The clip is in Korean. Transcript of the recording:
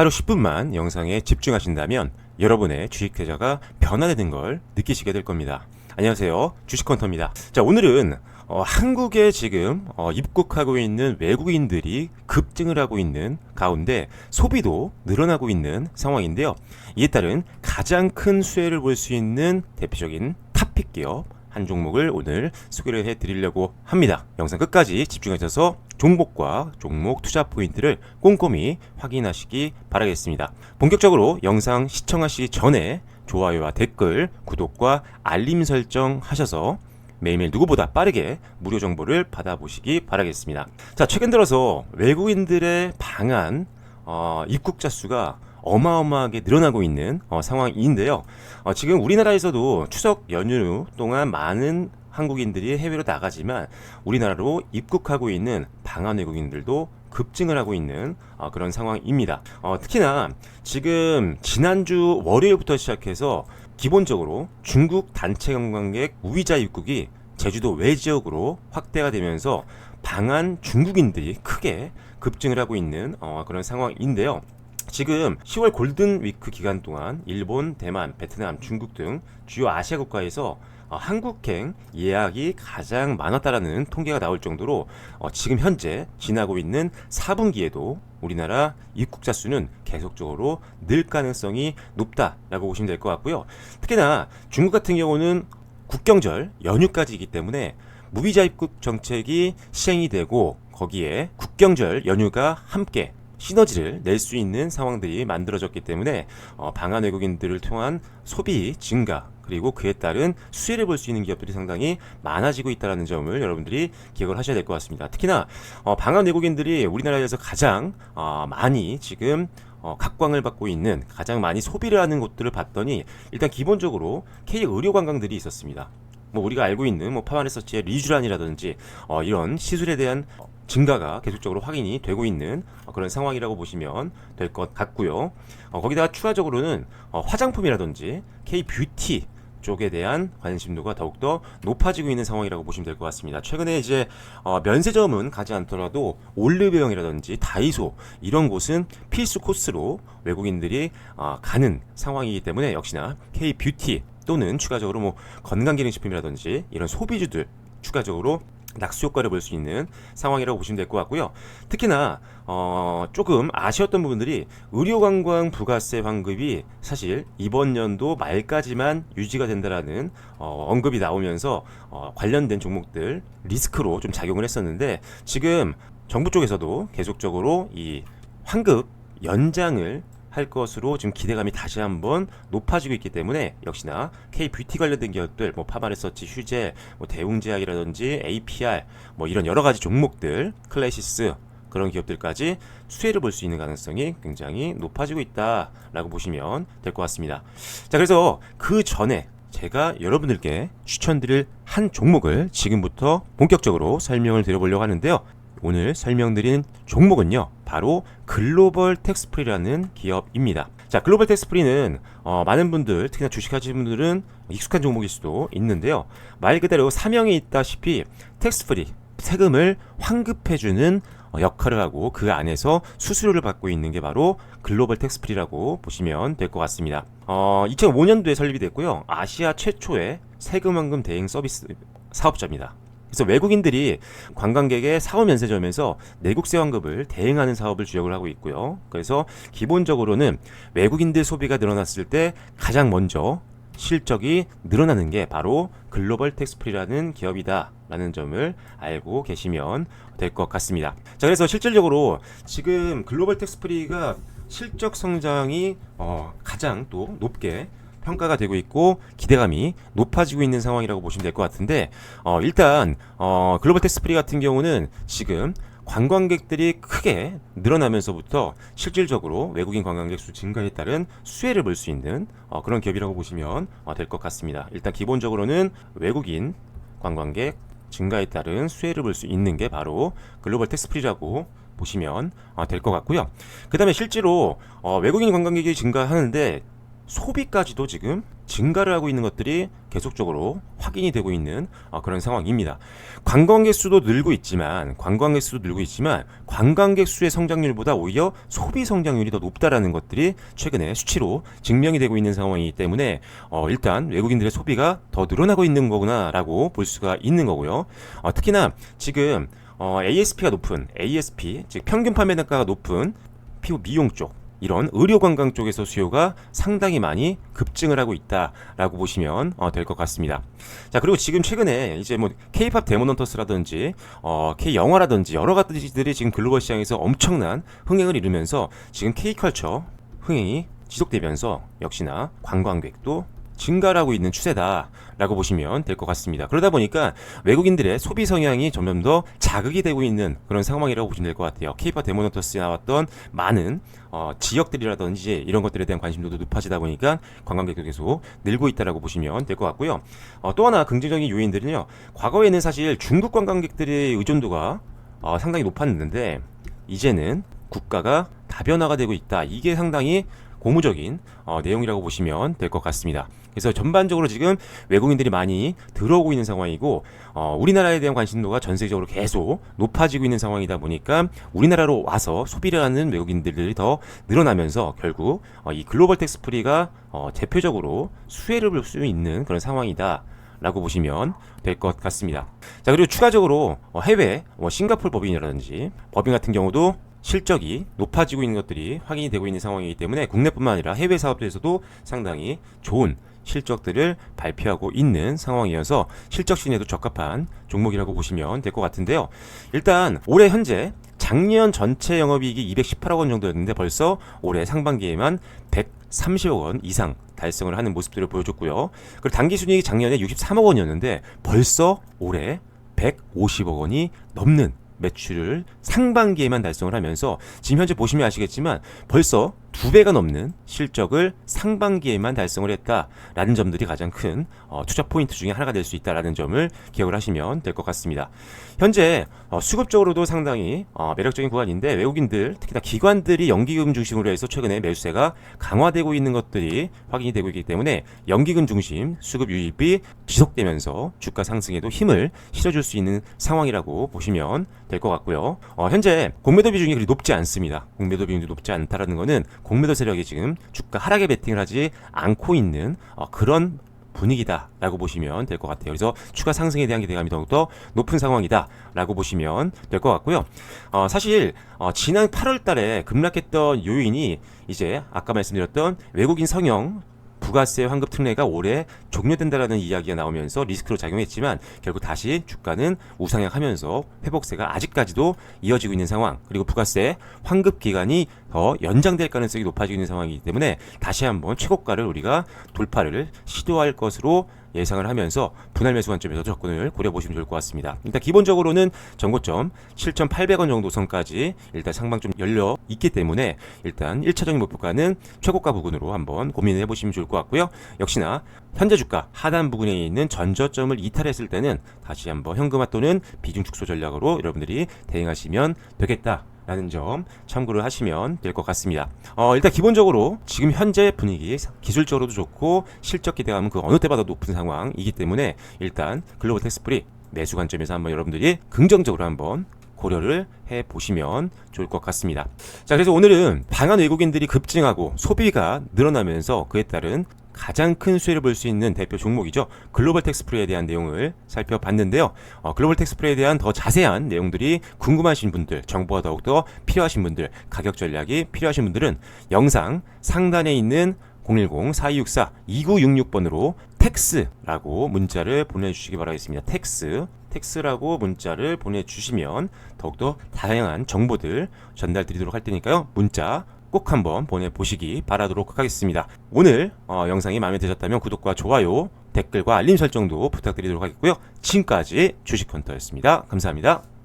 하루 10분만 영상에 집중하신다면 여러분의 주식 계좌가 변화되는 걸 느끼시게 될 겁니다. 안녕하세요. 주식컨터입니다. 자, 오늘은 어, 한국에 지금 어, 입국하고 있는 외국인들이 급증을 하고 있는 가운데 소비도 늘어나고 있는 상황인데요. 이에 따른 가장 큰 수혜를 볼 수 있는 대표적인 탑픽 기업 한 종목을 오늘 소개를 해 드리려고 합니다. 영상 끝까지 집중하셔서 종목과 종목 투자 포인트를 꼼꼼히 확인하시기 바라겠습니다. 본격적으로 영상 시청하시기 전에 좋아요와 댓글, 구독과 알림 설정 하셔서 매일매일 누구보다 빠르게 무료 정보를 받아보시기 바라겠습니다. 자, 최근 들어서 외국인들의 방한 어, 입국자 수가 어마어마하게 늘어나고 있는 어, 상황인데요. 어, 지금 우리나라에서도 추석 연휴 동안 많은 한국인들이 해외로 나가지만 우리나라로 입국하고 있는 방한 외국인들도 급증을 하고 있는 어, 그런 상황입니다. 어, 특히나 지금 지난주 월요일부터 시작해서 기본적으로 중국 단체 관광객 무비자 입국이 제주도 외 지역으로 확대가 되면서 방한 중국인들이 크게 급증을 하고 있는 어, 그런 상황인데요. 지금 10월 골든 위크 기간 동안 일본, 대만, 베트남, 중국 등 주요 아시아 국가에서 어, 한국행 예약이 가장 많았다라는 통계가 나올 정도로 어, 지금 현재 지나고 있는 4분기에도 우리나라 입국자 수는 계속적으로 늘 가능성이 높다라고 보시면 될 것 같고요. 특히나 중국 같은 경우는 국경절 연휴까지이기 때문에 무비자 입국 정책이 시행이 되고 거기에 국경절 연휴가 함께 시너지를 낼 수 있는 상황들이 만들어졌기 때문에 어, 방한 외국인들을 통한 소비 증가 그리고 그에 따른 수혜를 볼 수 있는 기업들이 상당히 많아지고 있다는 점을 여러분들이 기억을 하셔야 될 것 같습니다. 특히나 어, 방한 외국인들이 우리나라에서 가장 어, 많이 지금 어, 각광을 받고 있는 가장 많이 소비를 하는 곳들을 봤더니 일단 기본적으로 K 의료 관광들이 있었습니다. 뭐 우리가 알고 있는 뭐 파마레서치의 리쥬란이라든지 어, 이런 시술에 대한 증가가 계속적으로 확인이 되고 있는 어, 그런 상황이라고 보시면 될 것 같고요. 어, 거기다가 추가적으로는 어, 화장품이라든지 K 뷰티 쪽에 대한 관심도가 더욱더 높아지고 있는 상황이라고 보시면 될 것 같습니다. 최근에 이제 어, 면세점은 가지 않더라도 올리브영이라든지 다이소 이런 곳은 필수 코스로 외국인들이 어, 가는 상황이기 때문에 역시나 K 뷰티 또는 추가적으로 뭐 건강기능식품이라든지 이런 소비주들 추가적으로 낙수 효과를 볼 수 있는 상황이라고 보시면 될 것 같고요. 특히나 어, 조금 아쉬웠던 부분들이 의료관광 부가세 환급이 사실 이번 연도 말까지만 유지가 된다라는 어, 언급이 나오면서 어, 관련된 종목들 리스크로 좀 작용을 했었는데 지금 정부 쪽에서도 계속적으로 이 환급 연장을 할 것으로 지금 기대감이 다시 한번 높아지고 있기 때문에 역시나 K 뷰티 관련된 기업들 뭐 파마레서치, 휴재, 뭐 대웅제약이라든지 APR 뭐 이런 여러 가지 종목들 클래시스 그런 기업들까지 수혜를 볼 수 있는 가능성이 굉장히 높아지고 있다라고 보시면 될 것 같습니다. 자, 그래서 그 전에 제가 여러분들께 추천드릴 한 종목을 지금부터 본격적으로 설명을 드려보려고 하는데요. 오늘 설명드린 종목은요, 바로 글로벌 텍스프리라는 기업입니다. 자, 글로벌 텍스프리는 어, 많은 분들, 특히나 주식하시는 분들은 익숙한 종목일 수도 있는데요. 말 그대로 사명이 있다시피 텍스프리, 세금을 환급해주는 어, 역할을 하고 그 안에서 수수료를 받고 있는 게 바로 글로벌 텍스프리라고 보시면 될 것 같습니다. 어, 2005년도에 설립이 됐고요. 아시아 최초의 세금 환급 대행 서비스 사업자입니다. 그래서 외국인들이 관광객의 사업 면세점에서 내국 세 환급을 대행하는 사업을 주력을 하고 있고요. 그래서 기본적으로는 외국인들 소비가 늘어났을 때 가장 먼저 실적이 늘어나는 게 바로 글로벌 텍스프리라는 기업이다라는 점을 알고 계시면 될 것 같습니다. 자, 그래서 실질적으로 지금 글로벌 텍스프리가 실적 성장이 어, 가장 또 높게 평가가 되고 있고 기대감이 높아지고 있는 상황이라고 보시면 될 것 같은데 어, 일단 어, 글로벌 텍스프리 같은 경우는 지금 관광객들이 크게 늘어나면서부터 실질적으로 외국인 관광객 수 증가에 따른 수혜를 볼 수 있는 어, 그런 기업이라고 보시면 어, 될것 같습니다. 일단 기본적으로는 외국인 관광객 증가에 따른 수혜를 볼 수 있는 게 바로 글로벌 텍스프리라고 보시면 어, 될것 같고요. 그 다음에 실제로 어, 외국인 관광객이 증가하는데 소비까지도 지금 증가를 하고 있는 것들이 계속적으로 확인이 되고 있는 어, 그런 상황입니다. 관광객 수도 늘고 있지만 관광객 수도 늘고 있지만 관광객 수의 성장률보다 오히려 소비 성장률이 더 높다라는 것들이 최근에 수치로 증명이 되고 있는 상황이기 때문에 어, 일단 외국인들의 소비가 더 늘어나고 있는 거구나라고 볼 수가 있는 거고요. 어, 특히나 지금 어, ASP가 높은 ASP 즉 평균 판매 단가가 높은 피부 미용 쪽 이런 의료 관광 쪽에서 수요가 상당히 많이 급증을 하고 있다라고 보시면 어, 될 것 같습니다. 자 그리고 지금 최근에 이제 뭐 K-팝 데모넌터스라든지 어, K 영화라든지 여러 가지들이 지금 글로벌 시장에서 엄청난 흥행을 이루면서 지금 K 컬처 흥행이 지속되면서 역시나 관광객도 증가하고 있는 추세다라고 보시면 될 것 같습니다. 그러다 보니까 외국인들의 소비 성향이 점점 더 자극이 되고 있는 그런 상황이라고 보시면 될 것 같아요. 케이팝 데모노터스에 나왔던 많은 어, 지역들이라든지 이런 것들에 대한 관심도도 높아지다 보니까 관광객도 계속 늘고 있다라고 보시면 될 것 같고요. 어, 또 하나 긍정적인 요인들은요. 과거에는 사실 중국 관광객들의 의존도가 어, 상당히 높았는데 이제는 국가가 다변화가 되고 있다. 이게 상당히 고무적인 어, 내용이라고 보시면 될 것 같습니다. 그래서 전반적으로 지금 외국인들이 많이 들어오고 있는 상황이고 어, 우리나라에 대한 관심도가 전 세계적으로 계속 높아지고 있는 상황이다 보니까 우리나라로 와서 소비를 하는 외국인들이 더 늘어나면서 결국 어, 이 글로벌 텍스 프리가 어, 대표적으로 수혜를 볼 수 있는 그런 상황이다. 라고 보시면 될 것 같습니다. 자, 그리고 추가적으로 어, 해외, 뭐 싱가폴 법인이라든지 법인 같은 경우도 실적이 높아지고 있는 것들이 확인이 되고 있는 상황이기 때문에 국내뿐만 아니라 해외 사업들에서도 상당히 좋은 실적들을 발표하고 있는 상황이어서 실적 신에도 적합한 종목이라고 보시면 될 것 같은데요. 일단 올해 현재 작년 전체 영업이익이 218억 원 정도였는데 벌써 올해 상반기에만 130억 원 이상 달성을 하는 모습들을 보여줬고요. 그리고 단기 순이익이 작년에 63억 원이었는데 벌써 올해 150억 원이 넘는 매출을 상반기에만 달성을 하면서 지금 현재 보시면 아시겠지만 벌써 두 배가 넘는 실적을 상반기에만 달성을 했다라는 점들이 가장 큰 어, 투자 포인트 중에 하나가 될 수 있다라는 점을 기억을 하시면 될 것 같습니다. 현재 어, 수급적으로도 상당히 어, 매력적인 구간인데 외국인들 특히나 기관들이 연기금 중심으로 해서 최근에 매수세가 강화되고 있는 것들이 확인이 되고 있기 때문에 연기금 중심 수급 유입이 지속되면서 주가 상승에도 힘을 실어줄 수 있는 상황이라고 보시면 될 것 같고요. 어, 현재 공매도 비중이 그리 높지 않습니다. 공매도 비중이 높지 않다라는 것은 공매도 세력이 지금 주가 하락에 베팅을 하지 않고 있는 어, 그런 분위기다라고 보시면 될 것 같아요. 그래서 추가 상승에 대한 기대감이 더욱더 높은 상황이다라고 보시면 될 것 같고요. 어, 사실 어, 지난 8월달에 급락했던 요인이 이제 아까 말씀드렸던 외국인 성형 부가세 환급 특례가 올해 종료된다라는 이야기가 나오면서 리스크로 작용했지만 결국 다시 주가는 우상향하면서 회복세가 아직까지도 이어지고 있는 상황. 그리고 부가세 환급 기간이 더 연장될 가능성이 높아지고 있는 상황이기 때문에 다시 한번 최고가를 우리가 돌파를 시도할 것으로 예상을 하면서 분할 매수 관점에서 접근을 고려 보시면 좋을 것 같습니다. 일단 기본적으로는 전고점 7,800원 정도 선까지 일단 상방 좀 열려 있기 때문에 일단 1차적인 목표가는 최고가 부근으로 한번 고민을 해보시면 좋을 것 같고요. 역시나 현재 주가 하단 부근에 있는 전저점을 이탈했을 때는 다시 한번 현금화 또는 비중 축소 전략으로 여러분들이 대응하시면 되겠다. 라는 점 참고를 하시면 될 것 같습니다. 어, 일단 기본적으로 지금 현재 분위기 기술적으로도 좋고 실적 기대감은 그 어느 때보다 높은 상황이기 때문에 일단 글로벌 텍스프리 매수 관점에서 한번 여러분들이 긍정적으로 한번 고려를 해 보시면 좋을 것 같습니다. 자, 그래서 오늘은 방한 외국인들이 급증하고 소비가 늘어나면서 그에 따른 가장 큰 수혜를 볼 수 있는 대표 종목이죠. 글로벌 텍스프레에 대한 내용을 살펴봤는데요. 어, 글로벌 텍스프레에 대한 더 자세한 내용들이 궁금하신 분들, 정보가 더욱더 필요하신 분들, 가격 전략이 필요하신 분들은 영상 상단에 있는 010-4264-2966번으로 텍스라고 문자를 보내주시기 바라겠습니다. 텍스. 텍스라고 문자를 보내주시면 더욱더 다양한 정보들 전달 드리도록 할 테니까요. 문자 꼭 한번 보내보시기 바라도록 하겠습니다. 오늘 어, 영상이 마음에 드셨다면 구독과 좋아요, 댓글과 알림 설정도 부탁드리도록 하겠고요. 지금까지 주식헌터였습니다. 감사합니다.